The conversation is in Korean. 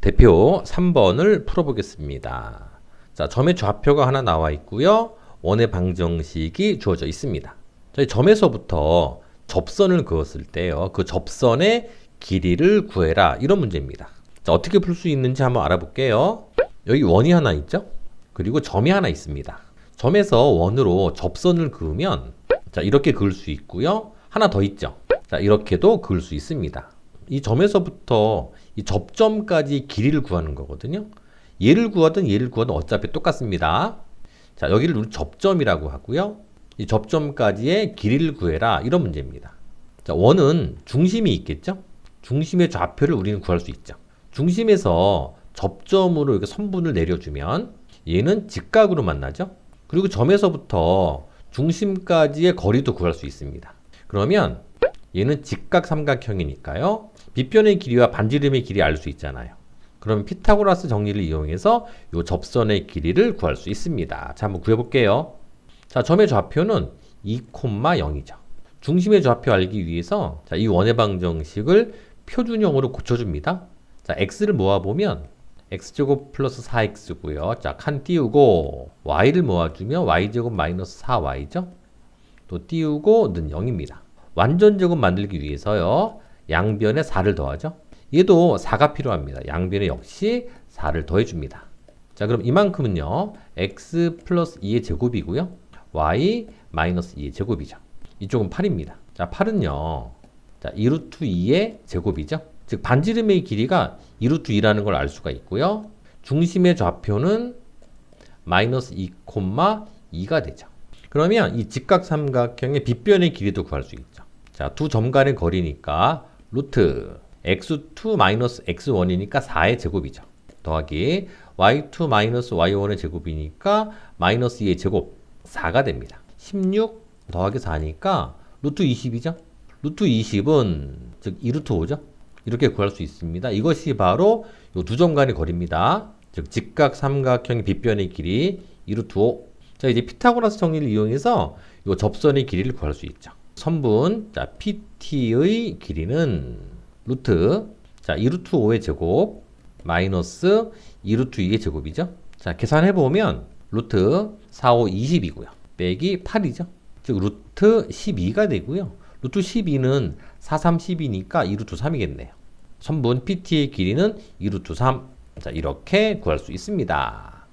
대표 3번을 풀어보겠습니다. 자, 점의 좌표가 하나 나와 있고요. 원의 방정식이 주어져 있습니다. 저희 점에서부터 접선을 그었을 때요. 그 접선의 길이를 구해라. 이런 문제입니다. 자, 어떻게 풀 수 있는지 한번 알아볼게요. 여기 원이 하나 있죠? 그리고 점이 하나 있습니다. 점에서 원으로 접선을 그으면 자, 이렇게 그을 수 있고요. 하나 더 있죠. 자, 이렇게도 그을 수 있습니다. 이 점에서부터 이 접점까지 길이를 구하는 거거든요. 얘를 구하든 얘를 구하든 어차피 똑같습니다. 자, 여기를 우리 접점이라고 하고요. 이 접점까지의 길이를 구해라. 이런 문제입니다. 자, 원은 중심이 있겠죠? 중심의 좌표를 우리는 구할 수 있죠. 중심에서 접점으로 이렇게 선분을 내려주면 얘는 직각으로 만나죠? 그리고 점에서부터 중심까지의 거리도 구할 수 있습니다. 그러면 얘는 직각 삼각형이니까요. 빗변의 길이와 반지름의 길이 알 수 있잖아요. 그럼 피타고라스 정리를 이용해서 이 접선의 길이를 구할 수 있습니다. 자, 한번 구해볼게요. 자, 점의 좌표는 2,0이죠. 중심의 좌표 알기 위해서 자, 이 원의 방정식을 표준형으로 고쳐줍니다. 자, x를 모아보면 x제곱 플러스 4x고요. 자, 칸 띄우고 y를 모아주면 y제곱 마이너스 4y죠. 또 띄우고 는 0입니다. 완전 제곱 만들기 위해서요. 양변에 4를 더하죠. 얘도 4가 필요합니다. 양변에 역시 4를 더해줍니다. 자, 그럼 이만큼은요. x 플러스 2의 제곱이고요. y 마이너스 2의 제곱이죠. 이쪽은 8입니다. 자, 8은요. 자, 2루트 2의 제곱이죠. 즉 반지름의 길이가 2루트 2라는 걸 알 수가 있고요. 중심의 좌표는 마이너스 2,2가 되죠. 그러면 이 직각 삼각형의 빗변의 길이도 구할 수 있죠. 자, 두 점 간의 거리니까 루트 x2 마이너스 x1이니까 4의 제곱이죠. 더하기 y2 마이너스 y1의 제곱이니까 마이너스 2의 제곱 4가 됩니다. 16 더하기 4니까 루트 20이죠. 루트 20은 즉 2루트 5죠. 이렇게 구할 수 있습니다. 이것이 바로 이 두 점 간의 거리입니다. 즉 직각 삼각형의 빗변의 길이 2루트 5. 자 이제 피타고라스 정리를 이용해서 이 접선의 길이를 구할 수 있죠. 선분 자 PT의 길이는 루트 자 2루트 5의 제곱 마이너스 2루트 2의 제곱이죠. 자 계산해 보면 루트 4, 5, 20이고요. 빼기 8이죠. 즉 루트 12가 되고요. 루트 12는 4, 3, 12니까 2루트 3이겠네요. 선분 PT의 길이는 2루트 3. 자, 이렇게 구할 수 있습니다.